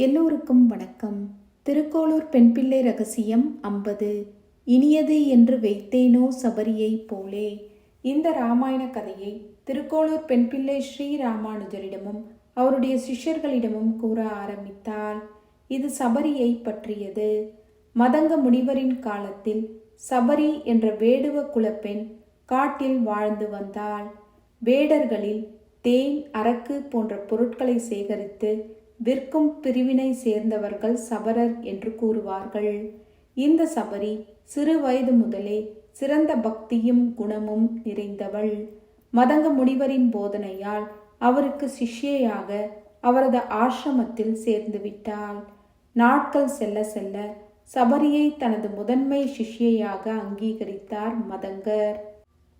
எல்லோருக்கும் வணக்கம். திருக்கோளூர் பெண்பிள்ளை ரகசியம் ஐம்பது. இனியது என்று வைத்தேனோ சபரியைப் போலே. இந்த ராமாயண கதையை திருக்கோளூர் பெண்பிள்ளை ஸ்ரீ ராமானுஜரிடமும் அவருடைய சிஷ்யர்களிடமும் கூற ஆரம்பித்தார் இது சபரியை பற்றியது. மதங்க முனிவரின் காலத்தில் சபரி என்ற வேடுவ குலப்பெண் காட்டில் வாழ்ந்து வந்தாள். வேடர்களில் தேன் அரக்கு போன்ற பொருட்களை சேகரித்து விற்கும் பிரிவினை சேர்ந்தவர்கள் சபரர் என்று கூறுவார்கள். இந்த சபரி சிறு வயது முதலே சிறந்த பக்தியும் குணமும் நிறைந்தவள். மதங்க முனிவரின் போதனையால் அவருக்கு சிஷ்யையாக அவரது ஆசிரமத்தில் சேர்ந்துவிட்டாள் நாட்கள் செல்ல செல்ல சபரியை தனது முதன்மை சிஷ்யையாக அங்கீகரித்தார் மதங்கர்.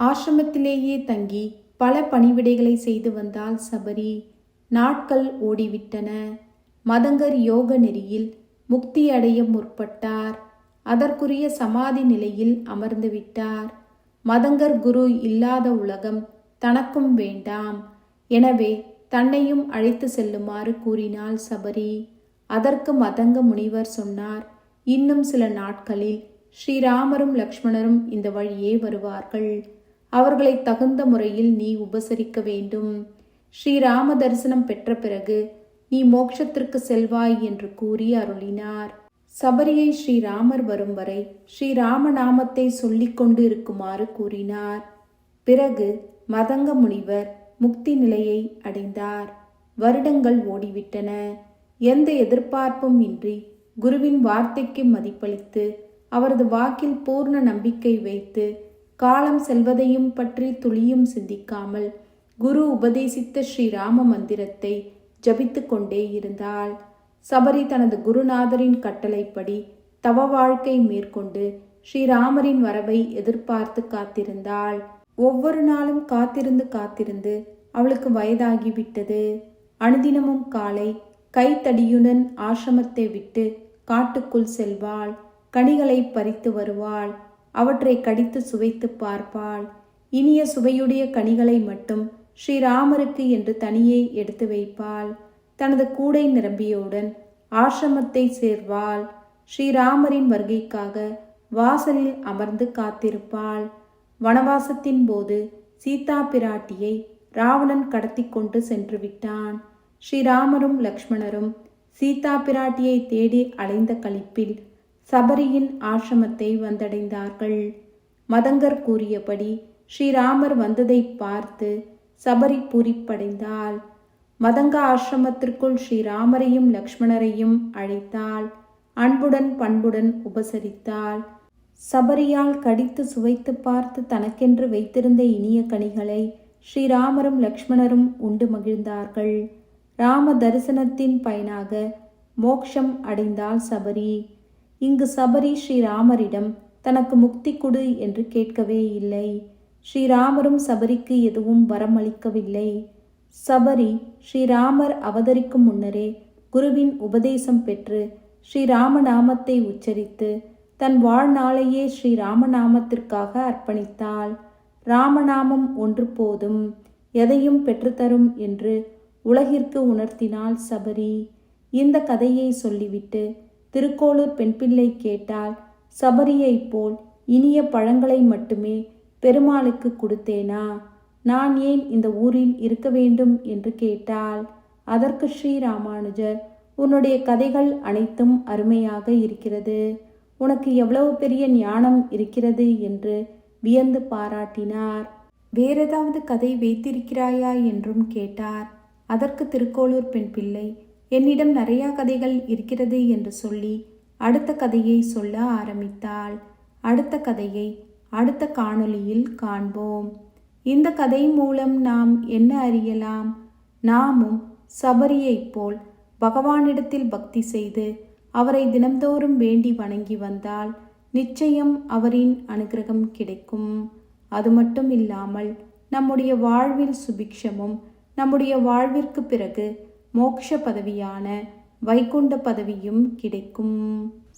ஆசிரமத்திலேயே தங்கி பல பணிவிடைகளை செய்து வந்தாள் சபரி. நாட்கள் ஓடிவிட்டன. மதங்கர் யோக நெறியில் முக்தியடைய முற்பட்டார். அதற்குரிய சமாதி நிலையில் அமர்ந்துவிட்டார் மதங்கர் குரு இல்லாத உலகம் தனக்கும் வேண்டாம். எனவே தன்னையும் அழைத்து செல்லுமாறு கூறினாள் சபரி. அதற்கு மதங்க முனிவர் சொன்னார் இன்னும் சில நாட்களில் ஸ்ரீராமரும் லக்ஷ்மணரும் இந்த வழியே வருவார்கள். அவர்களை தகுந்த முறையில் நீ உபசரிக்க வேண்டும். ஸ்ரீராம தரிசனம் பெற்ற பிறகு நீ மோட்சத்திற்கு செல்வாய் என்று கூறி அருளினார். சபரியை ஸ்ரீராமர் வரும் வரை ஸ்ரீராம நாமத்தை சொல்லிக் கொண்டு இருக்குமாறு கூறினார். பிறகு மதங்க முனிவர் முக்தி நிலையை அடைந்தார். வருடங்கள் ஓடிவிட்டன. எந்த எதிர்பார்ப்பும் இன்றி குருவின் வார்த்தைக்கு மதிப்பளித்து அவரது வாக்கில் பூர்ண நம்பிக்கை வைத்து காலம் செல்வதையும் பற்றி துளியும் சிந்திக்காமல் குரு உபதேசித்த ஸ்ரீராம மந்திரத்தை ஜபித்து கொண்டே இருந்தாள். சபரி தனது குருநாதரின் கட்டளைப்படி தவ வாழ்க்கை மேற்கொண்டு ஸ்ரீராமரின் வரவை எதிர்பார்த்து காத்திருந்தாள். ஒவ்வொரு நாளும் காத்திருந்து காத்திருந்து அவளுக்கு வயதாகிவிட்டது. அனுதினமும் காலை கைத்தடியுடன் ஆசிரமத்தை விட்டு காட்டுக்குள் செல்வாள். கனிகளை பறித்து வருவாள். அவற்றை கடித்து சுவைத்து பார்ப்பாள். இனிய சுவையுடைய கனிகளை மட்டும் ஸ்ரீராமருக்கு என்று தனியே எடுத்து வைப்பாள். தனது கூடை நிரம்பியவுடன் ஆசிரமத்தை சேர்வாள். ஸ்ரீராமரின் வருகைக்காக வாசலில் அமர்ந்து காத்திருப்பாள். வனவாசத்தின் போது சீதா பிராட்டியை ராவணன் கடத்தி கொண்டு சென்று விட்டான். ஸ்ரீராமரும் லக்ஷ்மணரும் சீதா பிராட்டியை தேடி அலைந்த கழிப்பில் சபரியின் ஆசிரமத்தை வந்தடைந்தார்கள். மதங்கர் கூறியபடி ஸ்ரீராமர் வந்ததை பார்த்து சபரி பூரிப்படைந்தாள். மதங்க ஆசிரமத்திற்குள் ஸ்ரீராமரையும் லக்ஷ்மணரையும் அழைத்தாள். அன்புடன் பண்புடன் உபசரித்தாள். சபரியால் கடித்து சுவைத்து பார்த்து தனக்கென்று வைத்திருந்த இனிய கனிகளை ஸ்ரீராமரும் லக்ஷ்மணரும் உண்டு மகிழ்ந்தார்கள். ராம தரிசனத்தின் பயனாக மோக்ஷம் அடைந்தாள் சபரி. இங்கு சபரி ஸ்ரீராமரிடம் தனக்கு முக்தி கொடு என்று கேட்கவே இல்லை. ஸ்ரீராமரும் சபரிக்கு எதுவும் வரமளிக்கவில்லை. சபரி ஸ்ரீராமர் அவதரிக்கும் முன்னரே குருவின் உபதேசம் பெற்று ஸ்ரீராமநாமத்தை உச்சரித்து தன் வாழ்நாளையே ஸ்ரீராமநாமத்திற்காக அர்ப்பணித்தாள். ராமநாமம் ஒன்று போதும் எதையும் பெற்றுத்தரும் என்று உலகிற்கு உணர்த்தினாள் சபரி. இந்த கதையை சொல்லிவிட்டு திருக்கோளூர் பெண் பிள்ளை கேட்டால் சபரியைப் போல் இனிய பழங்களை மட்டுமே பெருமாளுக்கு கொடுத்தேனா? நான் ஏன் இந்த ஊரில் இருக்க வேண்டும் என்று கேட்டாள். அதற்கு ஸ்ரீராமானுஜர் உன்னுடைய கதைகள் அனைத்தும் அருமையாக இருக்கிறது. உனக்கு எவ்வளவு பெரிய ஞானம் இருக்கிறது என்று வியந்து பாராட்டினார். வேறேதாவது கதை வைத்திருக்கிறாயா என்றும் கேட்டார். அதற்கு திருக்கோளூர் பெண் பிள்ளை என்னிடம் நிறையா கதைகள் இருக்கிறது என்று சொல்லி அடுத்த கதையை சொல்ல ஆரம்பித்தாள். அடுத்த கதையை அடுத்த காணொளியில் காண்போம். இந்த கதை மூலம் நாம் என்ன அறியலாம்? நாமும் சபரியைப் போல் பகவானிடத்தில் பக்தி செய்து அவரை தினம்தோறும் வேண்டி வணங்கி வந்தால் நிச்சயம் அவரின் அனுகிரகம் கிடைக்கும். அது மட்டும் இல்லாமல் நம்முடைய வாழ்வில் சுபிக்ஷமும் நம்முடைய வாழ்விற்கு பிறகு மோக்ஷ பதவியான வைகுண்ட பதவியும் கிடைக்கும்.